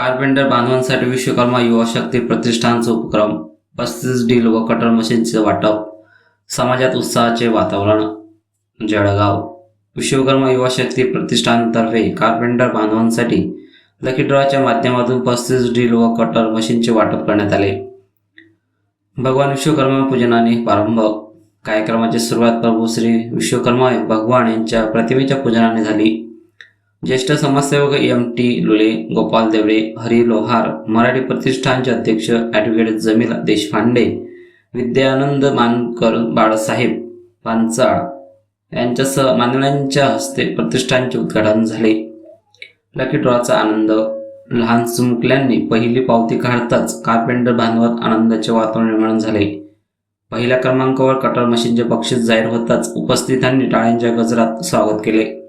Carpenter बांधवांसाठी Vishwakarma युवा शक्ती प्रतिष्ठानचा उपक्रम पस्तीस डील व कटर मशीनचे वाटप समाजात उत्साहाचे वातावरण जळगाव. विश्वकर्मा युवा शक्ती प्रतिष्ठानतर्फे कार्पेंटर बांधवांसाठी लकी ड्रॉच्या माध्यमातून पस्तीस डील व कटर मशीनचे वाटप करण्यात आले. भगवान विश्वकर्मा पूजनाने प्रारंभ. कार्यक्रमाची सुरुवात प्रभू श्री विश्वकर्मा भगवान यांच्या प्रतिमेच्या पूजनाने झाली. ज्येष्ठ समाजसेवक एम टी लुले गोपाल देवळे हरी लोहार मराठी प्रतिष्ठानचे अध्यक्ष ॲडव्होकेट जमील देशपांडे विद्यानंद मानकर बाळासाहेब पांचाळ यांच्यासह मान्यवरांच्या हस्ते प्रतिष्ठानचे उद्घाटन झाले. लकी ड्रॉचा आनंद लहान चुमकल्यांनी पहिली पावती काढताच कार्पेंटर बांधवात आनंदाचे वातावरण निर्माण झाले. पहिल्या क्रमांकावर कटर मशीनचे बक्षीस जाहीर होताच उपस्थितांनी टाळ्यांच्या गजरात स्वागत केले.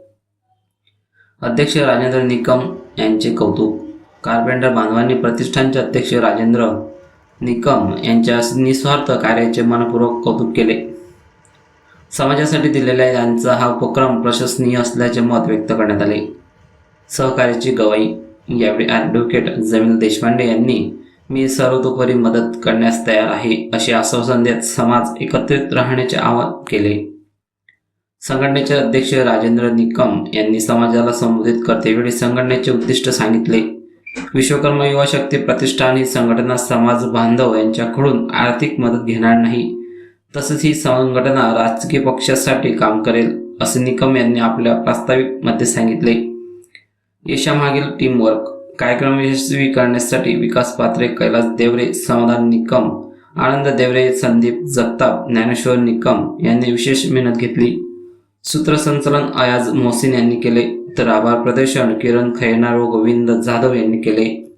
अध्यक्ष राजेंद्र निकम यांचे कौतुक. कार्पेंटर बांधवांनी प्रतिष्ठानचे अध्यक्ष राजेंद्र निकम यांच्या निस्वार्थ कार्याचे मनपूर्वक कौतुक केले. समाजासाठी दिलेल्या यांचा हा उपक्रम प्रशंसनीय असल्याचे मत व्यक्त करण्यात आले. सहकार्याची गवाई यावेळी ॲडव्होकेट जमील देशपांडे यांनी मी सर्वतोपरी मदत करण्यास तयार आहे असे आश्वासन देत समाज एकत्रित राहण्याचे आवाहन केले. संघटनेचे अध्यक्ष राजेंद्र निकम यांनी समाजाला संबोधित करतेवेळी संघटनेचे उद्दिष्ट सांगितले. विश्वकर्मा युवा शक्ती प्रतिष्ठान ही संघटना समाज बांधव यांच्याकडून आर्थिक मदत घेणार नाही. तसेच ही संघटना राजकीय पक्षासाठी काम करेल असे निकम यांनी आपल्या प्रास्ताविकमध्ये सांगितले. यशामागील टीमवर्क कार्यक्रम यशस्वी करण्यासाठी विकास पात्रे कैलास देवरे समाधान निकम आनंद देवरे संदीप जगताप ज्ञानेश्वर निकम यांनी विशेष मेहनत घेतली. सूत्रसंचलन अयाज मोहसिन यांनी केले. तर आभार प्रदर्शन किरण खैनार व गोविंद जाधव यांनी केले.